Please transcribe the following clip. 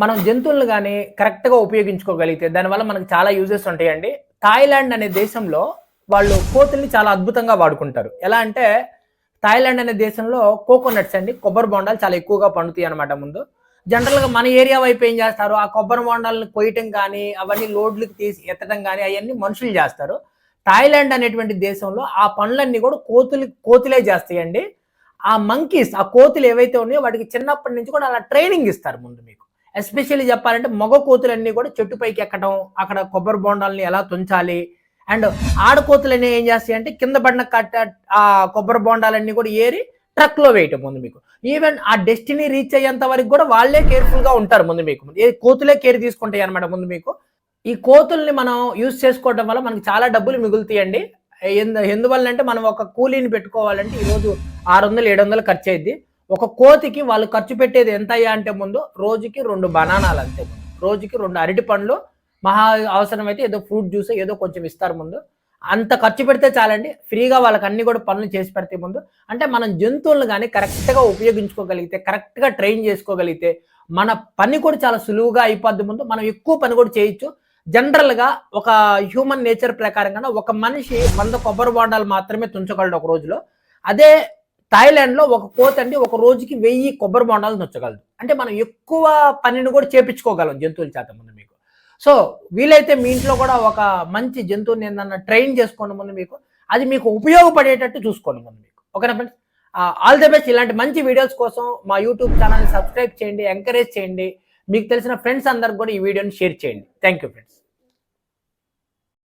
మనం జంతువులను కానీ కరెక్ట్గా ఉపయోగించుకోగలిగితే దానివల్ల మనకు చాలా యూజెస్ ఉంటాయండి. థాయిలాండ్ అనే దేశంలో వాళ్ళు కోతుల్ని చాలా అద్భుతంగా వాడుకుంటారు. ఎలా అంటే థాయిలాండ్ అనే దేశంలో కోకోనట్స్ అండి కొబ్బరి బొండాలు చాలా ఎక్కువగా పండుతాయి అనమాట ముందు. జనరల్గా మన ఏరియా వైపు ఏం చేస్తారు? ఆ కొబ్బరి బొండాలను కొయ్యటం కానీ అవన్నీ లోడ్లకు తీసి ఎత్తడం కానీ అవన్నీ మనుషులు చేస్తారు. థాయిలాండ్ అనేటువంటి దేశంలో ఆ పనులన్నీ కూడా కోతులు కోతులే చేస్తాయండి. ఆ మంకీస్ ఆ కోతులు ఏవైతే ఉన్నాయో వాటికి చిన్నప్పటి నుంచి కూడా అలా ట్రైనింగ్ ఇస్తారు ముందు మీకు. ఎస్పెషల్లీ చెప్పాలంటే మగ కోతులన్నీ కూడా చెట్టు పైకి ఎక్కడం అక్కడ కొబ్బరి బొండాలని ఎలా తుంచాలి అండ్ ఆడకోతులన్నీ ఏం చేస్తాయి అంటే కింద పడిన కట్ట ఆ కొబ్బరి బొండాలన్నీ కూడా ఏరి ట్రక్లో వేయటం ముందు మీకు. ఈవెన్ ఆ డెస్టినీ రీచ్ అయ్యేంత వరకు కూడా వాళ్ళే కేర్ఫుల్గా ఉంటారు ముందు మీకు. ఏ కోతులే కేర్ తీసుకుంటాయి అనమాట ముందు మీకు. ఈ కోతుల్ని మనం యూజ్ చేసుకోవడం వల్ల మనకి చాలా డబ్బులు మిగులుతాయండి. ఎందు ఎందువల్ల అంటే మనం ఒక కూలీని పెట్టుకోవాలంటే ఈరోజు ఆరు వందలు ఏడు వందలు ఖర్చు అయింది ఒక కోతికి వాళ్ళు ఖర్చు పెట్టేది ఎంత అయ్యా అంటే ముందు రోజుకి రెండు బనానాలు అంతే. ముందు రోజుకి రెండు అరటి పండ్లు మహా అవసరమైతే ఏదో ఫ్రూట్ జ్యూస్ ఏదో కొంచెం ఇస్తారు ముందు. అంత ఖర్చు పెడితే చాలండి. ఫ్రీగా వాళ్ళకి అన్ని కూడా పనులు చేసి పెడితే ముందు. అంటే మనం జంతువులను కానీ కరెక్ట్గా ఉపయోగించుకోగలిగితే కరెక్ట్గా ట్రైన్ చేసుకోగలిగితే మన పని కూడా చాలా సులువుగా అయిపోద్ది ముందు. మనం ఎక్కువ పని కూడా చేయొచ్చు. జనరల్గా ఒక హ్యూమన్ నేచర్ ప్రకారంగా ఒక మనిషి వంద కొబ్బరి బొండాలు మాత్రమే తుంచగలడు ఒక రోజులో. అదే థాయిలాండ్లో ఒక కోత అండి ఒక రోజుకి వెయ్యి కొబ్బరి బొండాలు నొచ్చగలదు. అంటే మనం ఎక్కువ పనిని కూడా చేపించుకోగలం జంతువుల చేత ముందు మీకు. సో వీలైతే మీ ఇంట్లో కూడా ఒక మంచి జంతువుని ఏందన్నా ట్రైన్ చేసుకోండి ముందు మీకు. అది మీకు ఉపయోగపడేటట్టు చూసుకోండి ముందు మీకు. ఓకేనా ఫ్రెండ్స్? All the best. ఇలాంటి మంచి వీడియోస్ కోసం మా యూట్యూబ్ ఛానల్ని సబ్స్క్రైబ్ చేయండి ఎంకరేజ్ చేయండి. మీకు తెలిసిన ఫ్రెండ్స్ అందరికి కూడా ఈ వీడియోని షేర్ చేయండి. Thank you friends.